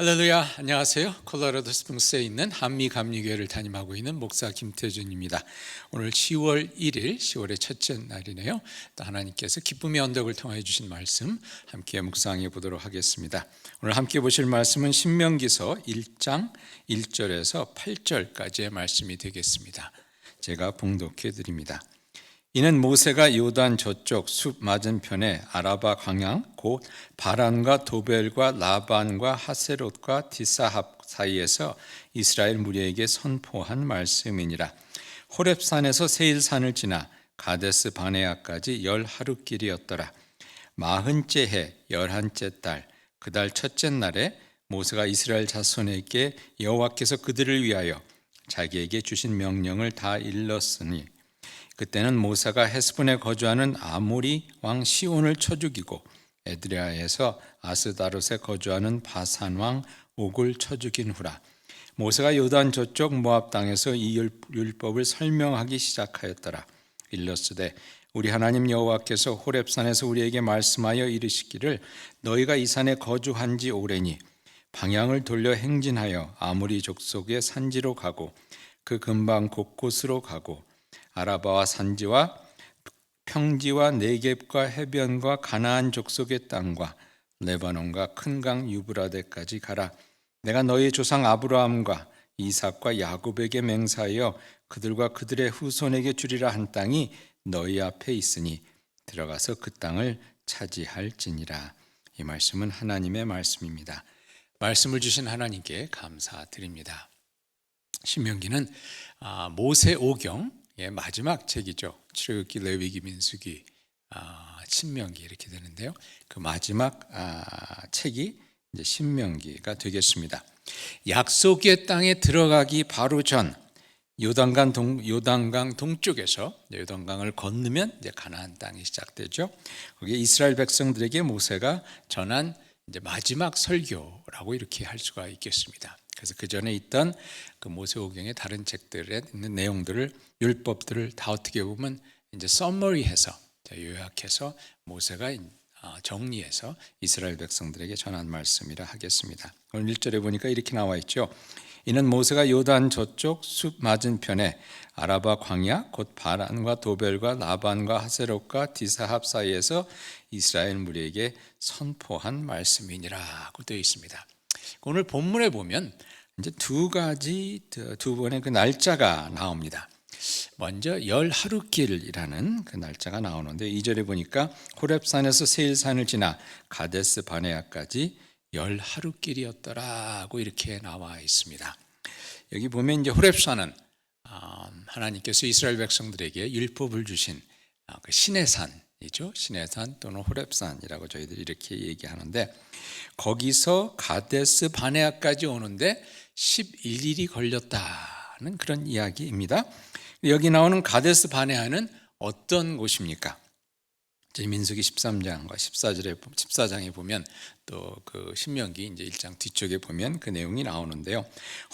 할렐루야 안녕하세요. 콜로라도 스프링스에 있는 한미 감리교회를 담임하고 있는 목사 김태준입니다. 오늘 10월 1일 10월의 첫째 날이네요. 또 하나님께서 기쁨의 언덕을 통해 주신 말씀 함께 묵상해 보도록 하겠습니다. 오늘 함께 보실 말씀은 신명기서 1장 1절에서 8절까지의 말씀이 되겠습니다. 제가 봉독해 드립니다 이는 모세가 요단 저쪽 숲 맞은편에 아라바 광양 곧 바란과 도벨과 라반과 하세롯과 디사합 사이에서 이스라엘 무리에게 선포한 말씀이니라. 호렙산에서 세일산을 지나 가데스 바네아까지 열 하루 길이었더라. 마흔째 해 열한째 달 그 달 첫째 날에 모세가 이스라엘 자손에게 여호와께서 그들을 위하여 자기에게 주신 명령을 다 일렀으니 그때는 모사가 헤스본에 거주하는 아모리 왕 시온을 쳐 죽이고 에드레아에서 아스다롯에 거주하는 바산 왕 옥을 쳐 죽인 후라 모세가 요단 저쪽 모압 땅에서 이 율법을 설명하기 시작하였더라. 일러스되 우리 하나님 여호와께서 호렙산에서 우리에게 말씀하여 이르시기를 너희가 이 산에 거주한 지 오래니 방향을 돌려 행진하여 아모리 족속의 산지로 가고 그 근방 곳곳으로 가고 아라바와 산지와 평지와 네겝과 해변과 가나안 족속의 땅과 레바논과 큰 강 유브라데까지 가라. 내가 너희 조상 아브라함과 이삭과 야곱에게 맹사하여 그들과 그들의 후손에게 주리라 한 땅이 너희 앞에 있으니 들어가서 그 땅을 차지할지니라. 이 말씀은 하나님의 말씀입니다. 말씀을 주신 하나님께 감사드립니다. 신명기는 아, 모세 오경 예, 마지막 책이죠. 출애굽기, 레위기, 민수기, 아, 신명기 이렇게 되는데요. 그 마지막 아, 책이 이제 신명기가 되겠습니다. 약속의 땅에 들어가기 바로 전 요단강 동 요단강 동쪽에서 요단강을 건너면 이제 가나안 땅이 시작되죠. 거기에 이스라엘 백성들에게 모세가 전한 이제 마지막 설교라고 이렇게 할 수가 있겠습니다. 그래서 그 전에 있던 그 모세오경의 다른 책들에 있는 내용들을 율법들을 다 어떻게 보면 이제 썸머리해서 요약해서 모세가 어, 정리해서 이스라엘 백성들에게 전한 말씀이라 하겠습니다. 오늘 1절에 보니까 이렇게 나와 있죠. 이는 모세가 요단 저쪽 숲 맞은편에 아라바 광야 곧 바란과 도벨과 라반과 하세롯과 디사합 사이에서 이스라엘 무리에게 선포한 말씀이니라고 되어 있습니다. 오늘 본문에 보면 이제 두 가지 두 번의 그 날짜가 나옵니다. 먼저 열 하루길이라는 그 날짜가 나오는데 이 절에 보니까 호렙산에서 세일산을 지나 가데스 바네아까지 열 하루길이었더라고 이렇게 나와 있습니다. 여기 보면 이제 호렙산은 아, 하나님께서 이스라엘 백성들에게 율법을 주신 아, 그 신의 산 이죠. 신의 산 또는 호렙산이라고 저희들이 이렇게 얘기하는데 거기서 가데스 바네아까지 오는데 11일이 걸렸다는 그런 이야기입니다. 여기 나오는 가데스 바네아는 어떤 곳입니까? 민수기 13장과 14절에 14장에 보면 또 그 신명기 이제 1장 뒤쪽에 보면 그 내용이 나오는데요.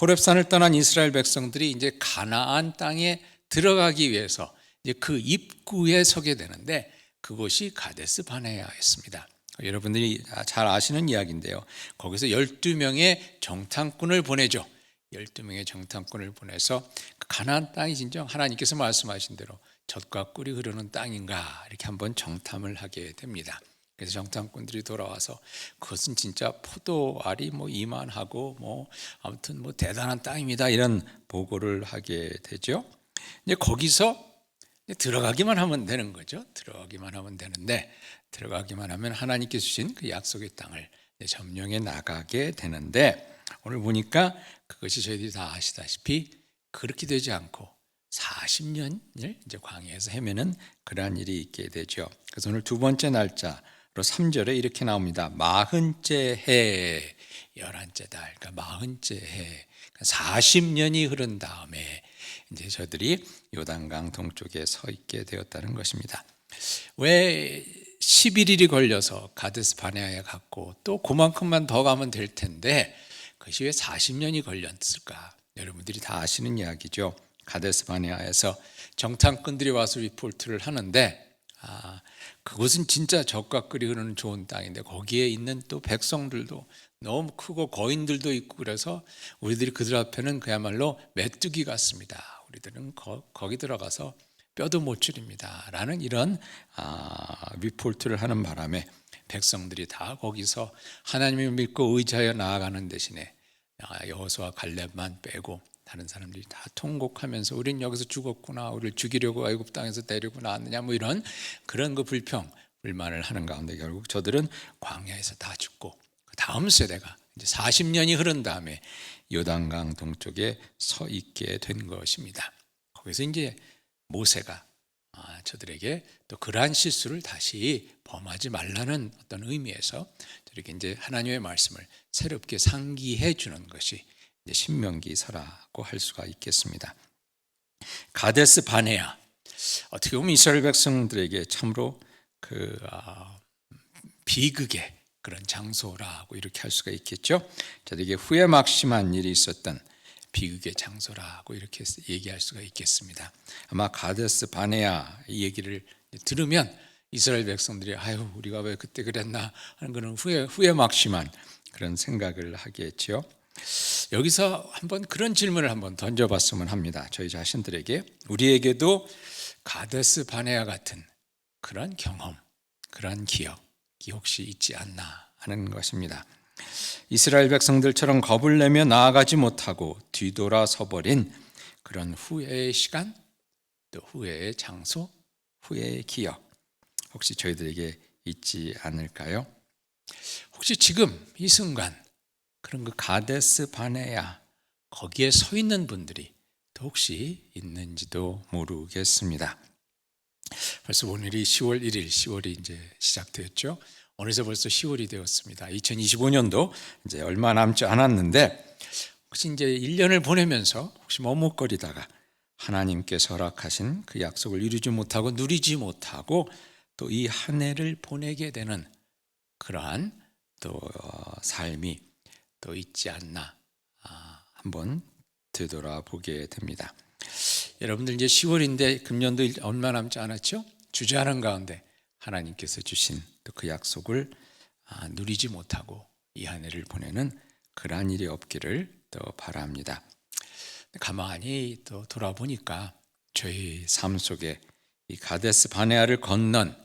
호렙산을 떠난 이스라엘 백성들이 이제 가나안 땅에 들어가기 위해서 이제 그 입구에 서게 되는데 그곳이 가데스 바네아였습니다. 여러분들이 잘 아시는 이야기인데요. 거기서 12명의 정탐꾼을 보내죠. 12명의 정탐꾼을 보내서 그 가나안 땅이 진정 하나님께서 말씀하신 대로 젖과 꿀이 흐르는 땅인가 이렇게 한번 정탐을 하게 됩니다. 그래서 정탐꾼들이 돌아와서 그것은 진짜 포도알이 뭐 이만하고 뭐 아무튼 뭐 대단한 땅입니다. 이런 보고를 하게 되죠. 이제 거기서 들어가기만 하면 되는 거죠. 들어가기만 하면 되는데 들어가기만 하면 하나님께 주신 그 약속의 땅을 점령해 나가게 되는데 오늘 보니까 그것이 저희들이 다 아시다시피 그렇게 되지 않고 40년을 이제 광야에서 헤매는 그러한 일이 있게 되죠. 그래서 오늘 두 번째 날짜로 3절에 이렇게 나옵니다. 마흔째 해, 열한째 달, 그러니까 마흔째 해, 40년이 흐른 다음에 이제 저들이 요단강 동쪽에 서 있게 되었다는 것입니다. 왜 11일이 걸려서 가데스 바네아에 갔고 또 그만큼만 더 가면 될 텐데 그것이 왜 40년이 걸렸을까? 여러분들이 다 아시는 이야기죠. 가데스 바네아에서 정탐꾼들이 와서 리포트를 하는데 아, 그곳은 진짜 적과 끓이 흐르는 좋은 땅인데 거기에 있는 또 백성들도 너무 크고 거인들도 있고 그래서 우리들이 그들 앞에는 그야말로 메뚜기 같습니다. 우리들은 거, 거기 들어가서 뼈도 못 추립니다. 라는 이런 아, 리포트를 하는 바람에 백성들이 다 거기서 하나님을 믿고 의지하여 나아가는 대신에 아, 여호수아 갈렙만 빼고 다른 사람들이 다 통곡하면서 우린 여기서 죽었구나 우리를 죽이려고 애굽 땅에서 데리고 나왔느냐 뭐 이런 그런 그 불평 불만을 하는 가운데 결국 저들은 광야에서 다 죽고 그 다음 세대가 이제 40년이 흐른 다음에 요단강 동쪽에 서 있게 된 것입니다. 거기서 이제 모세가 아, 저들에게 또 그러한 실수를 다시 범하지 말라는 어떤 의미에서 저렇게 이제 하나님의 말씀을 새롭게 상기해 주는 것이 신명기서라고 할 수가 있겠습니다. 가데스 바네아 어떻게 보면 이스라엘 백성들에게 참으로 그 아, 비극의 그런 장소라고 이렇게 할 수가 있겠죠. 저에게 후회 막심한 일이 있었던 비극의 장소라고 이렇게 얘기할 수가 있겠습니다. 아마 가데스 바네아 이 얘기를 들으면 이스라엘 백성들이 아유 우리가 왜 그때 그랬나 하는 그런 후회 후회 막심한 그런 생각을 하겠지요. 여기서 한번 그런 질문을 한번 던져봤으면 합니다. 저희 자신들에게 우리에게도 가데스 바네아 같은 그런 경험, 그런 기억이 혹시 있지 않나 하는 것입니다. 이스라엘 백성들처럼 겁을 내며 나아가지 못하고 뒤돌아서 버린 그런 후회의 시간, 또 후회의 장소, 후회의 기억 혹시 저희들에게 있지 않을까요? 혹시 지금 이 순간 그런 그 가데스 바네야 거기에 서 있는 분들이 또 혹시 있는지도 모르겠습니다. 벌써 오늘이 10월 1일, 10월이 이제 시작되었죠. 어느새 벌써 10월이 되었습니다. 2025년도 이제 얼마 남지 않았는데 혹시 이제 1년을 보내면서 혹시 머뭇거리다가 하나님께서 허락하신 그 약속을 이루지 못하고 누리지 못하고 또 이 한 해를 보내게 되는 그러한 또 어, 삶이 또 있지 않나 아, 한번 되돌아보게 됩니다. 여러분들 이제 10월인데 금년도 얼마 남지 않았죠? 주저하는 가운데 하나님께서 주신 또 그 약속을 아, 누리지 못하고 이 한 해를 보내는 그러한 일이 없기를 또 바랍니다. 가만히 또 돌아보니까 저희 삶 속에 이 가데스 바네아를 건넌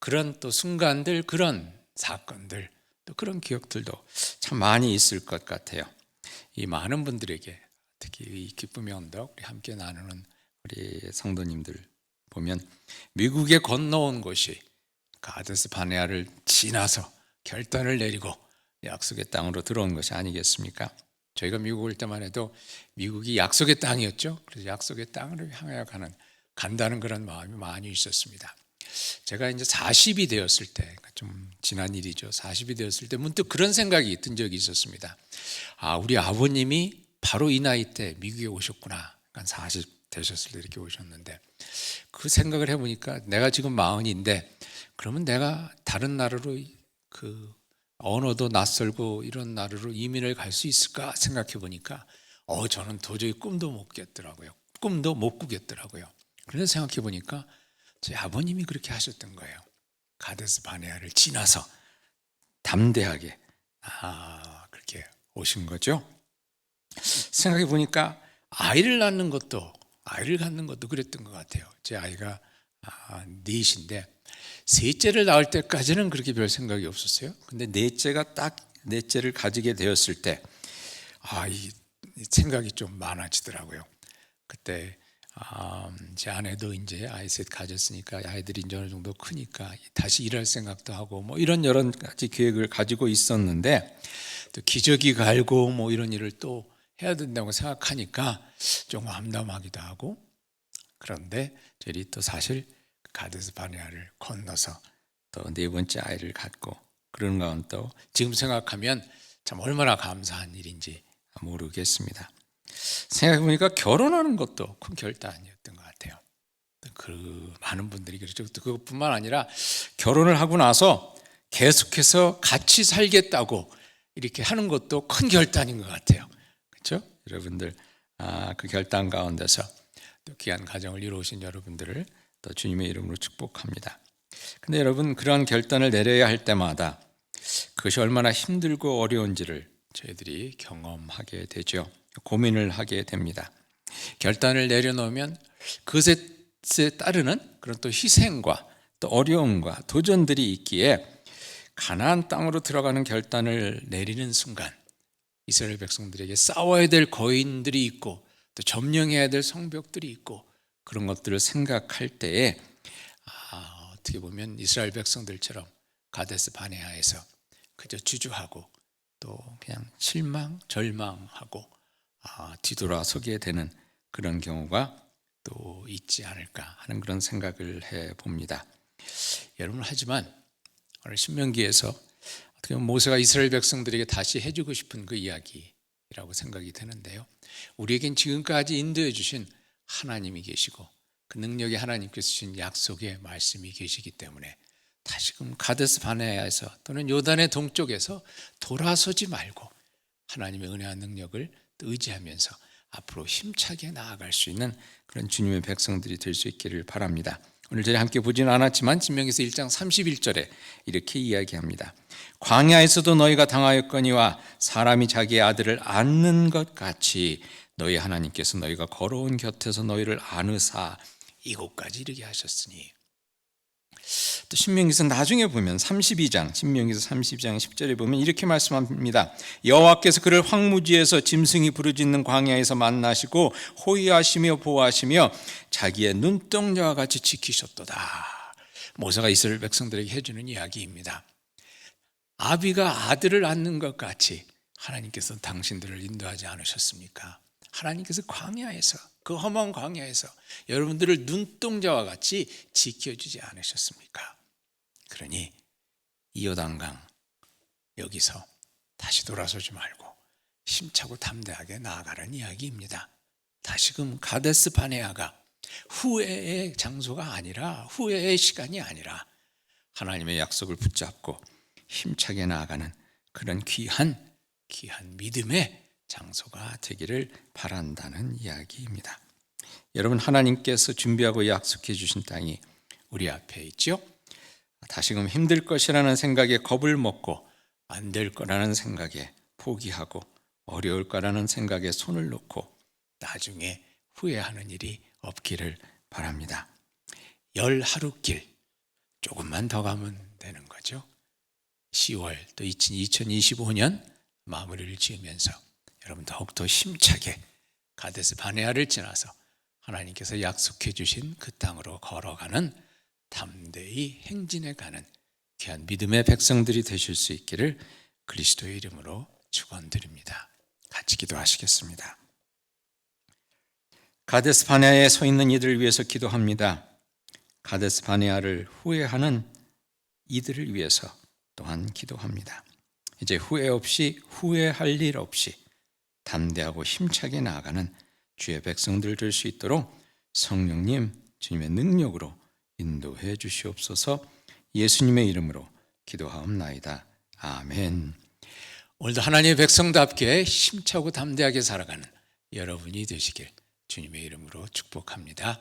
그런 또 순간들, 그런 사건들, 또 그런 기억들도 참 많이 있을 것 같아요. 이 많은 분들에게 특히 이 기쁨의 언덕 우리 함께 나누는 우리 성도님들 보면 미국에 건너온 곳이 가데스 바네아를 지나서 결단을 내리고 약속의 땅으로 들어온 것이 아니겠습니까? 저희가 미국 올 때만 해도 미국이 약속의 땅이었죠. 그래서 약속의 땅을 향하여 가는 간다는 그런 마음이 많이 있었습니다. 제가 이제 40이 되었을 때, 그러니까 좀 지난 일이죠. 40이 되었을 때 문득 그런 생각이 든 적이 있었습니다. 아, 우리 아버님이 바로 이 나이 때 미국에 오셨구나. 그러니까 40 되셨을 때 이렇게 오셨는데 그 생각을 해보니까 내가 지금 마흔인데 그러면 내가 다른 나라로 그 언어도 낯설고 이런 나라로 이민을 갈 수 있을까 생각해 보니까 어 저는 도저히 꿈도 못 깼더라고요. 꿈도 못 꾸겠더라고요. 그래서 생각해 보니까 제 아버님이 그렇게 하셨던 거예요. 가데스 바네아를 지나서 담대하게 아 그렇게 오신 거죠. 생각해 보니까 아이를 낳는 것도 아이를 갖는 것도 그랬던 것 같아요. 제 아이가 아, 넷인데 셋째를 낳을 때까지는 그렇게 별 생각이 없었어요. 근데 넷째가 딱 넷째를 가지게 되었을 때, 아, 이 생각이 좀 많아지더라고요. 그때 아, 제 아내도 이제 아이 셋 가졌으니까 아이들이 이제 어느 정도 크니까 다시 일할 생각도 하고 뭐 이런 여러 가지 계획을 가지고 있었는데 또 기저귀 갈고 뭐 이런 일을 또 해야 된다고 생각하니까 좀 암담하기도 하고 그런데 저희 또 사실 가데스 바네아를 건너서 또 네 번째 아이를 갖고 그런 가운 또 지금 생각하면 참 얼마나 감사한 일인지 모르겠습니다. 생각해 보니까 결혼하는 것도 큰 결단이었던 것 같아요. 그 많은 분들이 그렇죠. 그것뿐만 아니라 결혼을 하고 나서 계속해서 같이 살겠다고 이렇게 하는 것도 큰 결단인 것 같아요. 그렇죠? 여러분들 아, 그 결단 가운데서 또 귀한 가정을 이루신 여러분들을 또 주님의 이름으로 축복합니다. 근데 여러분 그러한 결단을 내려야 할 때마다 그것이 얼마나 힘들고 어려운지를 저희들이 경험하게 되죠. 고민을 하게 됩니다. 결단을 내려놓으면 그것에 따르는 그런 또 희생과 또 어려움과 도전들이 있기에 가나안 땅으로 들어가는 결단을 내리는 순간 이스라엘 백성들에게 싸워야 될 거인들이 있고 또 점령해야 될 성벽들이 있고 그런 것들을 생각할 때에 아, 어떻게 보면 이스라엘 백성들처럼 가데스 바네아에서 그저 주저하고 또 그냥 실망, 절망하고 아, 뒤돌아서게 되는 그런 경우가 또 있지 않을까 하는 그런 생각을 해 봅니다. 여러분 하지만 오늘 신명기에서 어떻게 보면 모세가 이스라엘 백성들에게 다시 해주고 싶은 그 이야기라고 생각이 되는데요. 우리에겐 지금까지 인도해 주신 하나님이 계시고 그 능력이 하나님께서 주신 약속의 말씀이 계시기 때문에 다시금 가데스 바네아에서 또는 요단의 동쪽에서 돌아서지 말고 하나님의 은혜와 능력을 의지하면서 앞으로 힘차게 나아갈 수 있는 그런 주님의 백성들이 될 수 있기를 바랍니다. 오늘 저희 함께 보지는 않았지만 진명에서 1장 31절에 이렇게 이야기합니다. 광야에서도 너희가 당하였거니와 사람이 자기의 아들을 안는 것 같이 너희 하나님께서 너희가 걸어온 곁에서 너희를 안으사 이곳까지 이르게 하셨으니 또 신명기서 나중에 보면 32장 신명기서 32장 10절에 보면 이렇게 말씀합니다. 여호와께서 그를 황무지에서 짐승이 부르짖는 광야에서 만나시고 호위하시며 보호하시며 자기의 눈동자와 같이 지키셨도다. 모세가 이스라엘 백성들에게 해주는 이야기입니다. 아비가 아들을 안는 것 같이 하나님께서 당신들을 인도하지 않으셨습니까? 하나님께서 광야에서 그 험한 광야에서 여러분들을 눈동자와 같이 지켜주지 않으셨습니까? 그러니 이요단강 여기서 다시 돌아서지 말고 힘차고 담대하게 나아가는 이야기입니다. 다시금 가데스 바네아가 후회의 장소가 아니라 후회의 시간이 아니라 하나님의 약속을 붙잡고 힘차게 나아가는 그런 귀한 귀한 믿음의 장소가 되기를 바란다는 이야기입니다. 여러분 하나님께서 준비하고 약속해 주신 땅이 우리 앞에 있죠. 다시금 힘들 것이라는 생각에 겁을 먹고 안 될 거라는 생각에 포기하고 어려울 거라는 생각에 손을 놓고 나중에 후회하는 일이 없기를 바랍니다. 열 하루 길 조금만 더 가면 되는 거죠. 10월 또 2025년 마무리를 지으면서 여러분 더욱더 힘차게 가데스 바네아를 지나서 하나님께서 약속해 주신 그 땅으로 걸어가는 담대히 행진해 가는 귀한 믿음의 백성들이 되실 수 있기를 그리스도의 이름으로 축원드립니다. 같이 기도하시겠습니다. 가데스 바네아에 서 있는 이들을 위해서 기도합니다. 가데스 바네아를 후회하는 이들을 위해서 또한 기도합니다. 이제 후회 없이 후회할 일 없이 담대하고 힘차게 나아가는 주의 백성들 될 수 있도록 성령님 주님의 능력으로 인도해 주시옵소서 예수님의 이름으로 기도하옵나이다. 아멘. 오늘도 하나님의 백성답게 힘차고 담대하게 살아가는 여러분이 되시길 주님의 이름으로 축복합니다.